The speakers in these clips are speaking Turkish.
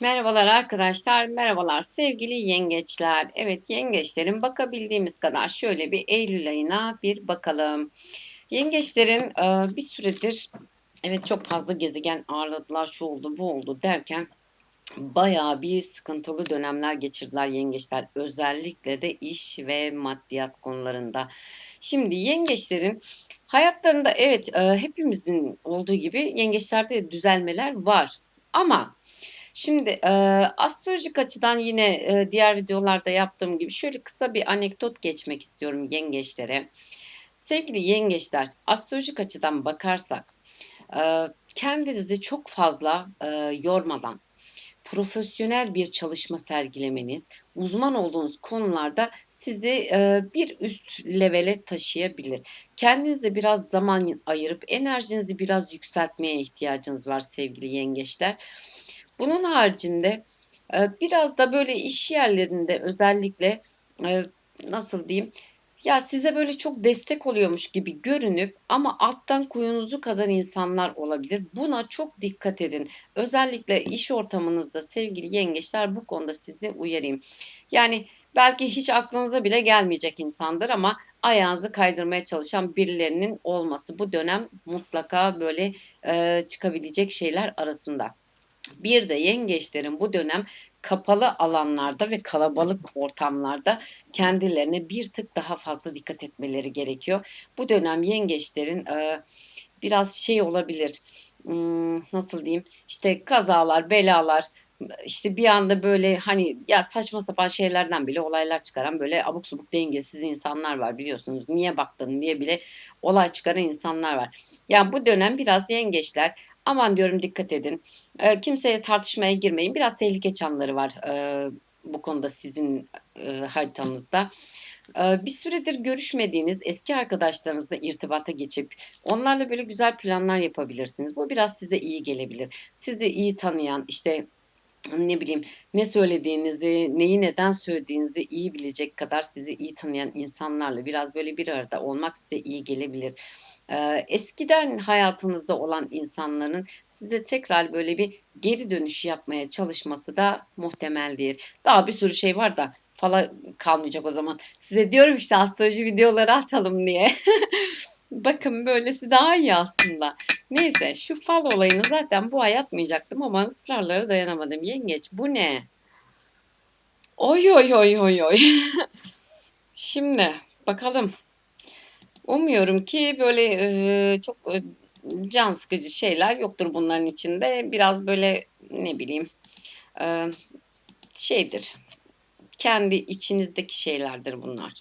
Merhabalar arkadaşlar, merhabalar sevgili yengeçler. Evet yengeçlerin bakabildiğimiz kadar şöyle bir Eylül ayına bir bakalım. Yengeçlerin e, bir süredir evet çok fazla gezegen ağırladılar, şu oldu bu oldu derken bayağı bir sıkıntılı dönemler geçirdiler yengeçler. Özellikle de iş ve maddiyat konularında. Şimdi yengeçlerin hayatlarında evet e, hepimizin olduğu gibi yengeçlerde düzelmeler var. Ama Şimdi, eee, astrolojik açıdan yine, eee, diğer videolarda yaptığım gibi şöyle kısa bir anekdot geçmek istiyorum yengeçlere. Sevgili yengeçler, astrolojik açıdan bakarsak, eee, kendinizi çok fazla, eee, yormadan, profesyonel bir çalışma sergilemeniz, uzman olduğunuz konularda sizi, eee, bir üst levele taşıyabilir. Kendinize biraz zaman ayırıp enerjinizi biraz yükseltmeye ihtiyacınız var sevgili yengeçler. Bunun haricinde, eee, biraz da böyle iş yerlerinde özellikle, eee, nasıl diyeyim, ya size böyle çok destek oluyormuş gibi görünüp ama alttan kuyunuzu kazan insanlar olabilir. Buna çok dikkat edin. Özellikle iş ortamınızda sevgili yengeçler bu konuda sizi uyarayım. Yani belki hiç aklınıza bile gelmeyecek insandır ama ayağınızı kaydırmaya çalışan birilerinin olması bu dönem mutlaka böyle, eee, çıkabilecek şeyler arasında. Bir de yengeçlerin bu dönem kapalı alanlarda ve kalabalık ortamlarda kendilerine bir tık daha fazla dikkat etmeleri gerekiyor. Bu dönem yengeçlerin, eee, biraz şey olabilir, ımm, nasıl diyeyim, işte kazalar, belalar, işte bir anda böyle, hani, ya saçma sapan şeylerden bile olaylar çıkaran böyle abuk subuk dengesiz insanlar var biliyorsunuz. Niye baktın diye bile olay çıkaran insanlar var. Ya bu dönem biraz yengeçler Aman diyorum dikkat edin. Eee, kimseyle tartışmaya girmeyin. Biraz tehlike çanları var, eee, bu konuda sizin, eee, haritanızda. Eee, bir süredir görüşmediğiniz eski arkadaşlarınızla irtibata geçip onlarla böyle güzel planlar yapabilirsiniz. Bu biraz size iyi gelebilir. Sizi iyi tanıyan, işte, ne bileyim, ne söylediğinizi, neyi neden söylediğinizi iyi bilecek kadar sizi iyi tanıyan insanlarla biraz böyle bir arada olmak size iyi gelebilir. Eee, eskiden hayatınızda olan insanların size tekrar böyle bir geri dönüş yapmaya çalışması da muhtemeldir. Daha bir sürü şey var da fala kalmayacak o zaman. Size diyorum işte astroloji videoları atalım diye. Bakın böylesi daha iyi aslında. Neyse şu fal olayını zaten bu ay atmayacaktım ama ısrarlara dayanamadım. Yengeç bu ne? Oy oy oy oy oy. Şimdi bakalım. Umuyorum ki böyle, eee, çok, eee, can sıkıcı şeyler yoktur bunların içinde. Biraz böyle, ne bileyim, eee, şeydir, kendi içinizdeki şeylerdir bunlar.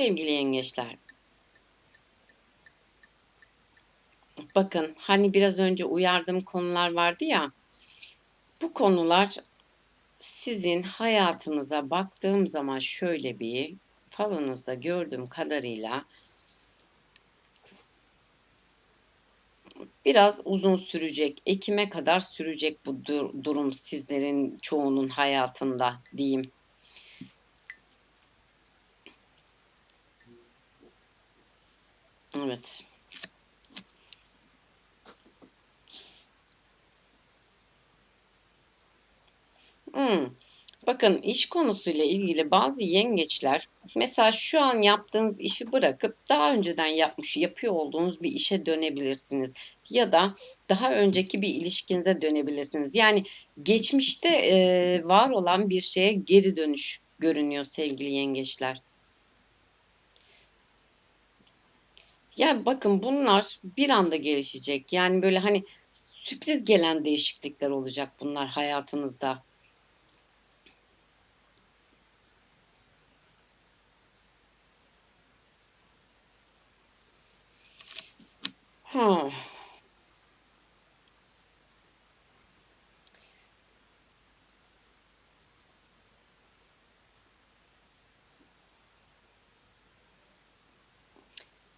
Sevgili yengeçler, bakın, hani, biraz önce uyardığım konular vardı ya, bu konular sizin hayatınıza baktığım zaman şöyle bir falınızda gördüğüm kadarıyla biraz uzun sürecek, ekime kadar sürecek bu dur durum sizlerin çoğunun hayatında diyeyim. Evet. Hımm. Bakın iş konusuyla ilgili bazı yengeçler mesela şu an yaptığınız işi bırakıp daha önceden yapmış yapıyor olduğunuz bir işe dönebilirsiniz ya da daha önceki bir ilişkinize dönebilirsiniz. Yani geçmişte, eee, var olan bir şeye geri dönüş görünüyor sevgili yengeçler. Ya, bakın bunlar bir anda gelişecek. Yani, böyle, hani, sürpriz gelen değişiklikler olacak bunlar hayatınızda. Hıı.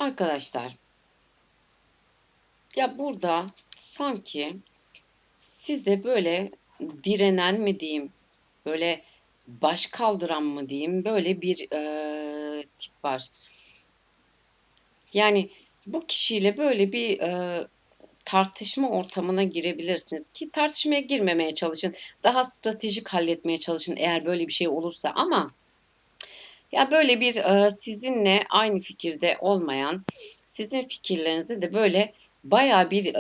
Arkadaşlar, ya, burada sanki size, böyle, direnen mi diyeyim, böyle baş kaldıran mı diyeyim böyle bir eee, tip var. Yani bu kişiyle böyle bir eee, tartışma ortamına girebilirsiniz ki tartışmaya girmemeye çalışın. Daha stratejik halletmeye çalışın eğer böyle bir şey olursa ama ya böyle bir sizinle aynı fikirde olmayan, sizin fikirlerinizi de böyle bayağı bir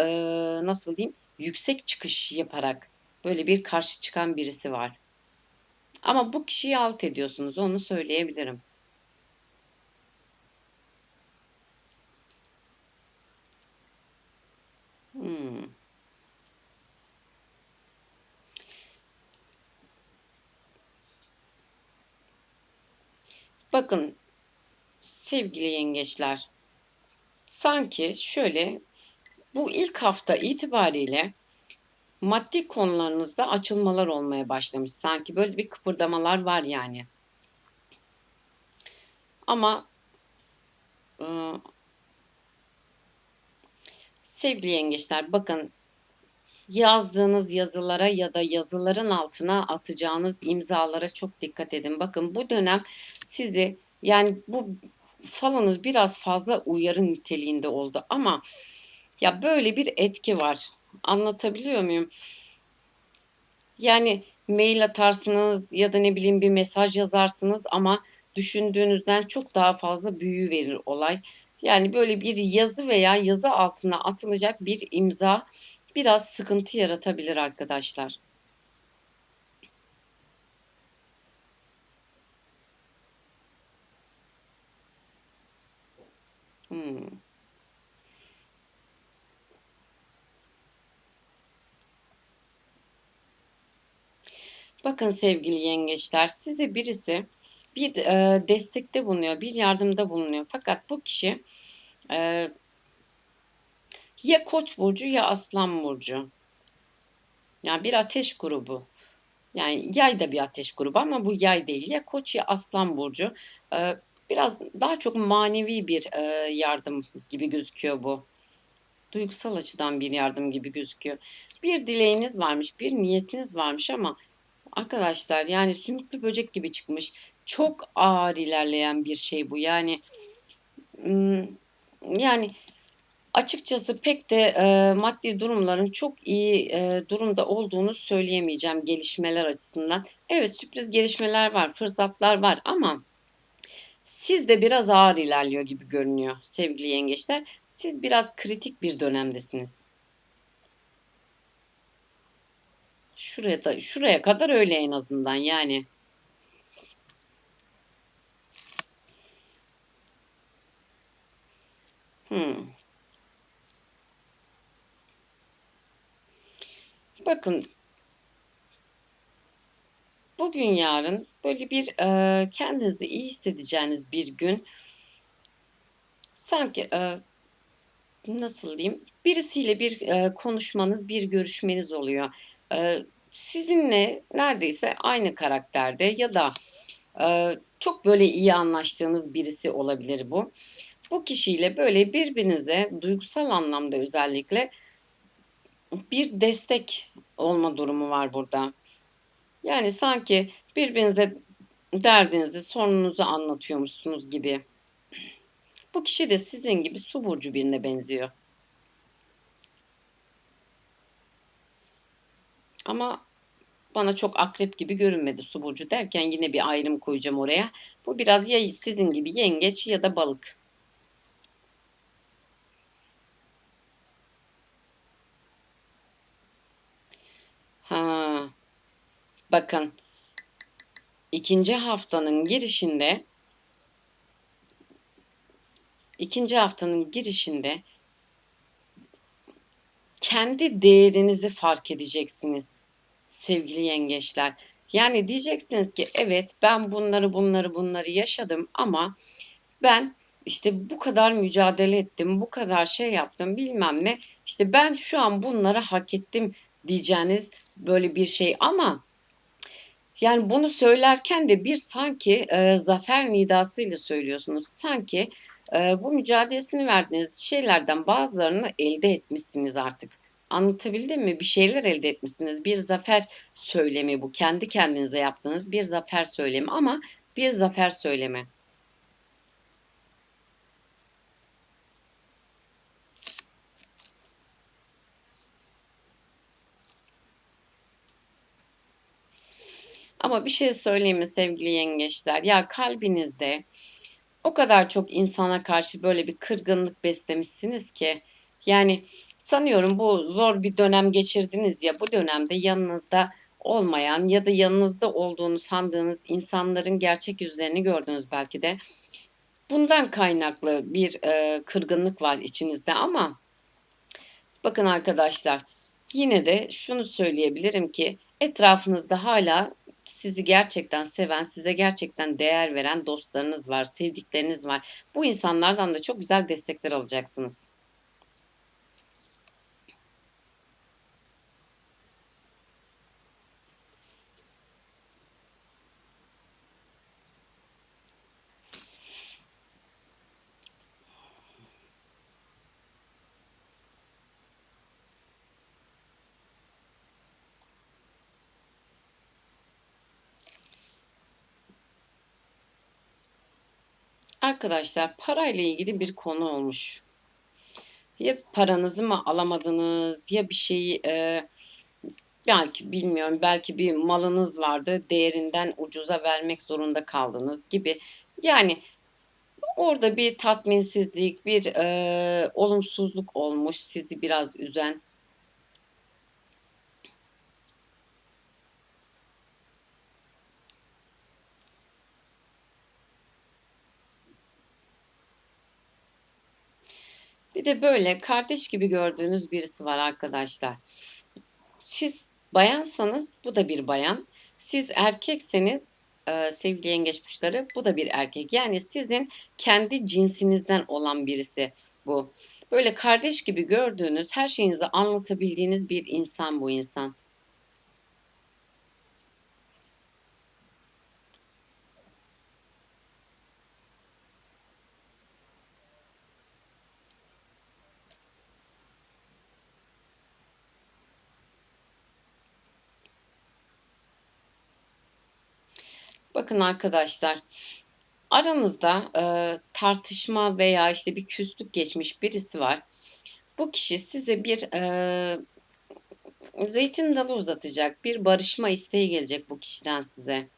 nasıl diyeyim yüksek çıkış yaparak böyle bir karşı çıkan birisi var. Ama bu kişiyi alt ediyorsunuz, onu söyleyebilirim. Bakın sevgili yengeçler, sanki şöyle bu ilk hafta itibariyle maddi konularınızda açılmalar olmaya başlamış. Sanki böyle bir kıpırdamalar var yani. Ama ıı, sevgili yengeçler bakın yazdığınız yazılara ya da yazıların altına atacağınız imzalara çok dikkat edin. Bakın bu dönem sizi yani bu falınız biraz fazla uyarı niteliğinde oldu ama ya böyle bir etki var. Anlatabiliyor muyum? Yani mail atarsınız ya da ne bileyim bir mesaj yazarsınız ama düşündüğünüzden çok daha fazla büyüverir olay. Yani böyle bir yazı veya yazı altına atılacak bir imza biraz sıkıntı yaratabilir arkadaşlar. Bakın sevgili yengeçler, size birisi bir e, destekte bulunuyor, bir yardımda bulunuyor. Fakat bu kişi e, ya Koç burcu ya Aslan burcu. Yani bir ateş grubu. Yani yay da bir ateş grubu ama bu yay değil. Ya Koç ya Aslan burcu. E, biraz daha çok manevi bir e, yardım gibi gözüküyor bu. Duygusal açıdan bir yardım gibi gözüküyor. Bir dileğiniz varmış, bir niyetiniz varmış ama Arkadaşlar yani sümüklü böcek gibi çıkmış. Çok ağır ilerleyen bir şey bu. Yani yani açıkçası pek de e, maddi durumların çok iyi e, durumda olduğunu söyleyemeyeceğim gelişmeler açısından. Evet sürpriz gelişmeler var, fırsatlar var ama siz de biraz ağır ilerliyor gibi görünüyor sevgili yengeçler. Siz biraz kritik bir dönemdesiniz. Şuraya da şuraya kadar öyle en azından yani. Hmm. Bakın bugün yarın böyle bir e, kendinizi iyi hissedeceğiniz bir gün sanki e, nasıl diyeyim birisiyle bir e, konuşmanız bir görüşmeniz oluyor. E, sizinle neredeyse aynı karakterde ya da e, çok böyle iyi anlaştığınız birisi olabilir bu. Bu kişiyle böyle birbirinize duygusal anlamda özellikle bir destek olma durumu var burada. Yani sanki birbirinize derdinizi, sorununuzu anlatıyormuşsunuz gibi. Bu kişi de sizin gibi su burcu birine benziyor. Ama bana çok akrep gibi görünmedi su burcu derken yine bir ayrım koyacağım oraya. Bu biraz ya sizin gibi yengeç ya da balık. Ha, bakın ikinci haftanın girişinde ikinci haftanın girişinde kendi değerinizi fark edeceksiniz sevgili yengeçler. Yani diyeceksiniz ki evet ben bunları bunları bunları yaşadım ama ben işte bu kadar mücadele ettim, bu kadar şey yaptım bilmem ne. İşte ben şu an bunları hak ettim diyeceğiniz böyle bir şey ama yani bunu söylerken de bir sanki e, zafer nidasıyla söylüyorsunuz. Sanki e, bu mücadelesini verdiğiniz şeylerden bazılarını elde etmişsiniz artık. Anlatabildim mi? Bir şeyler elde etmişsiniz. Bir zafer söylemi bu. Kendi kendinize yaptığınız bir zafer söylemi ama bir zafer söylemi. Ama bir şey söyleyeyim mi sevgili yengeçler? Ya kalbinizde o kadar çok insana karşı böyle bir kırgınlık beslemişsiniz ki yani sanıyorum bu zor bir dönem geçirdiniz ya bu dönemde yanınızda olmayan ya da yanınızda olduğunu sandığınız insanların gerçek yüzlerini gördünüz belki de. Bundan kaynaklı bir e, kırgınlık var içinizde ama bakın arkadaşlar yine de şunu söyleyebilirim ki etrafınızda hala sizi gerçekten seven, size gerçekten değer veren dostlarınız var, sevdikleriniz var. Bu insanlardan da çok güzel destekler alacaksınız. Arkadaşlar parayla ilgili bir konu olmuş. Ya paranızı mı alamadınız ya bir şeyi e, belki bilmiyorum belki bir malınız vardı değerinden ucuza vermek zorunda kaldınız gibi. Yani orada bir tatminsizlik, bir e, olumsuzluk olmuş sizi biraz üzen. Bir de böyle kardeş gibi gördüğünüz birisi var arkadaşlar. Siz bayansanız bu da bir bayan. Siz erkekseniz e, sevgili yengeç burçları bu da bir erkek. Yani sizin kendi cinsinizden olan birisi bu. Böyle kardeş gibi gördüğünüz her şeyinizi anlatabildiğiniz bir insan bu insan. Bakın arkadaşlar, aranızda e, tartışma veya işte bir küslük geçmiş birisi var. Bu kişi size bir e, zeytin dalı uzatacak, bir barışma isteği gelecek bu kişiden size.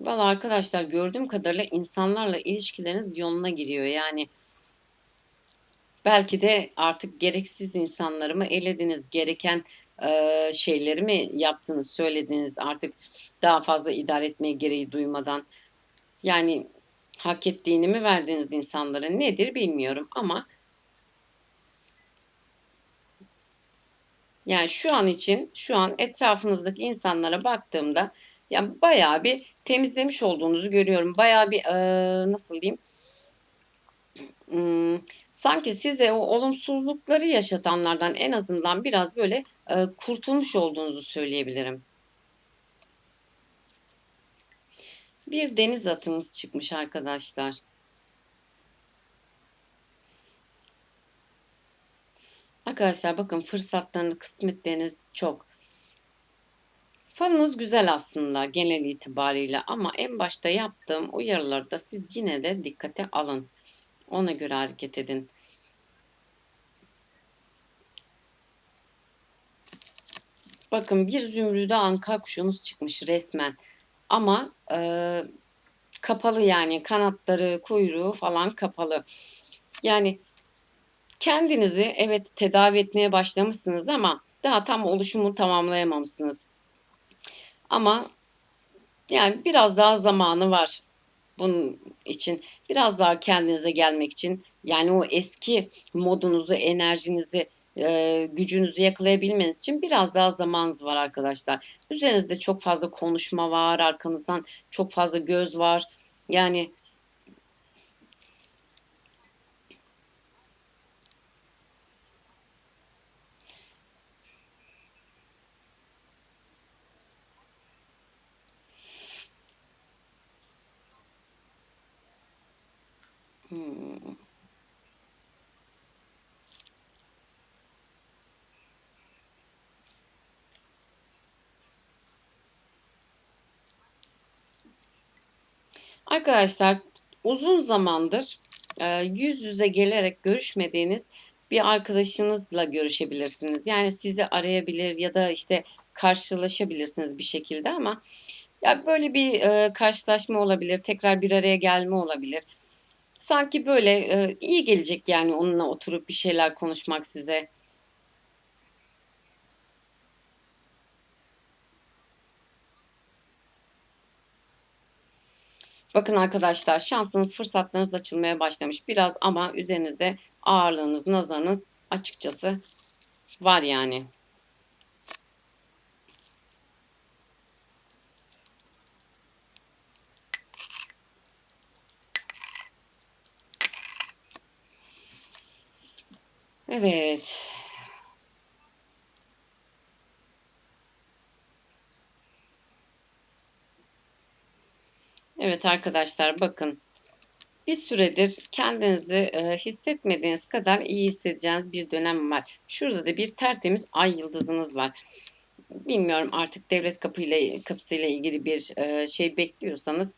Valla arkadaşlar gördüğüm kadarıyla insanlarla ilişkileriniz yoluna giriyor. Yani belki de artık gereksiz insanları mı elediniz, gereken e, şeyleri yaptınız, söylediniz artık daha fazla idare etmeye gereği duymadan. Yani hak ettiğini mi verdiniz insanlara nedir bilmiyorum ama yani şu an için şu an etrafınızdaki insanlara baktığımda yani bayağı bir temizlemiş olduğunuzu görüyorum. Bayağı bir e, nasıl diyeyim sanki size o olumsuzlukları yaşatanlardan en azından biraz böyle, kurtulmuş olduğunuzu söyleyebilirim. Bir deniz atınız çıkmış arkadaşlar. Arkadaşlar bakın fırsatlarınız, kısmetleriniz çok. Falınız güzel aslında genel itibariyle ama en başta yaptığım uyarıları da siz yine de dikkate alın. Ona göre hareket edin. Bakın bir zümrüde anka kuşunuz çıkmış resmen. Ama e, kapalı yani kanatları, kuyruğu falan kapalı. Yani kendinizi evet tedavi etmeye başlamışsınız ama daha tam oluşumu tamamlayamamışsınız. Ama yani biraz daha zamanı var bunun için biraz daha kendinize gelmek için yani o eski modunuzu, enerjinizi, e, gücünüzü yakalayabilmeniz için biraz daha zamanınız var arkadaşlar. Üzerinizde çok fazla konuşma var, arkanızdan çok fazla göz var. Yani Hmm. Arkadaşlar uzun zamandır e, yüz yüze gelerek görüşmediğiniz bir arkadaşınızla görüşebilirsiniz. Yani sizi arayabilir ya da işte karşılaşabilirsiniz bir şekilde ama ya böyle bir e, karşılaşma olabilir, tekrar bir araya gelme olabilir. Sanki böyle e, iyi gelecek yani onunla oturup bir şeyler konuşmak size. Bakın arkadaşlar şansınız, fırsatlarınız açılmaya başlamış. Biraz ama üzerinizde ağırlığınız, nazarınız açıkçası var yani. Evet. Evet arkadaşlar bakın. Bir süredir kendinizi e, hissetmediğiniz kadar iyi hissedeceğiniz bir dönem var. Şurada da bir tertemiz ay yıldızınız var. Bilmiyorum artık devlet kapıyla kapısıyla ilgili bir e, şey bekliyorsanız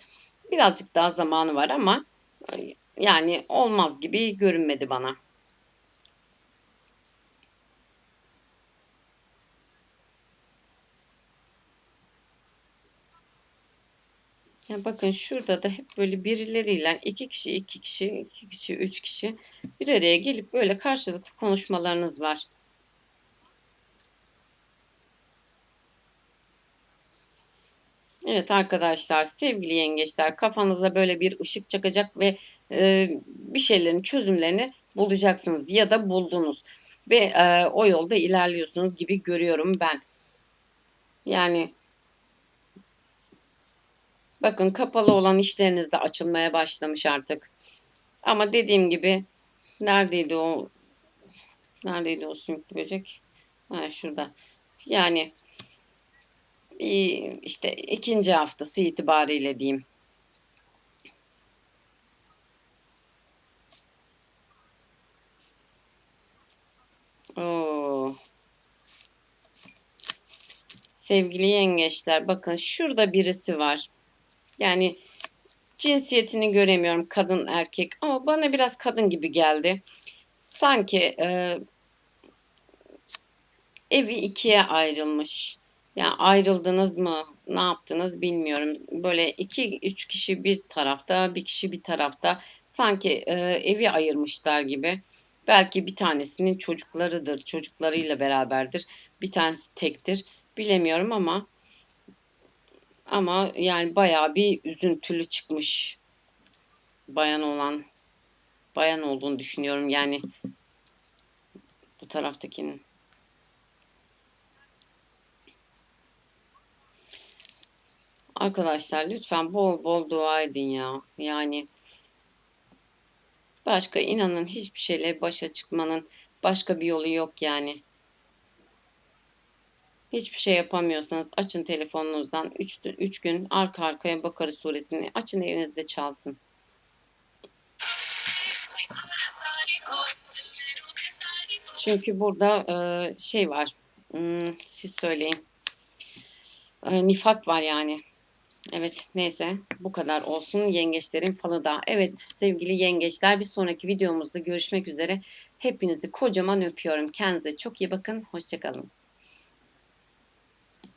birazcık daha zamanı var ama e, yani olmaz gibi görünmedi bana. Ya bakın şurada da hep böyle birileriyle iki kişi, iki kişi, iki kişi, üç kişi bir araya gelip böyle karşılıklı konuşmalarınız var. Evet arkadaşlar, sevgili yengeçler kafanıza böyle bir ışık çakacak ve e, bir şeylerin çözümlerini bulacaksınız ya da buldunuz ve e, o yolda ilerliyorsunuz gibi görüyorum ben. Yani Bakın kapalı olan işleriniz de açılmaya başlamış artık. Ama dediğim gibi neredeydi o neredeydi o sümüklü böcek? Ha, şurada. Yani işte ikinci haftası itibariyle diyeyim. Oo. Sevgili yengeçler bakın şurada birisi var. Yani cinsiyetini göremiyorum kadın erkek ama bana biraz kadın gibi geldi. Sanki e, evi ikiye ayrılmış. Yani ayrıldınız mı, ne yaptınız bilmiyorum. Böyle iki, üç kişi bir tarafta, bir kişi bir tarafta. Sanki e, evi ayırmışlar gibi. Belki bir tanesinin çocuklarıdır, çocuklarıyla beraberdir. Bir tanesi tektir. Bilemiyorum ama ama yani bayağı bir üzüntülü çıkmış bayan olan bayan olduğunu düşünüyorum yani bu taraftakinin. Arkadaşlar lütfen bol bol dua edin ya. Yani başka inanın hiçbir şeyle başa çıkmanın başka bir yolu yok yani. Hiçbir şey yapamıyorsanız açın telefonunuzdan 3, 3 gün arka arkaya Bakara suresini açın evinizde çalsın. Çünkü burada e, şey var. Hmm, siz söyleyin. E, nifak var yani. Evet neyse bu kadar olsun yengeçlerin falı da. Evet sevgili yengeçler bir sonraki videomuzda görüşmek üzere. Hepinizi kocaman öpüyorum. Kendinize çok iyi bakın. Hoşçakalın.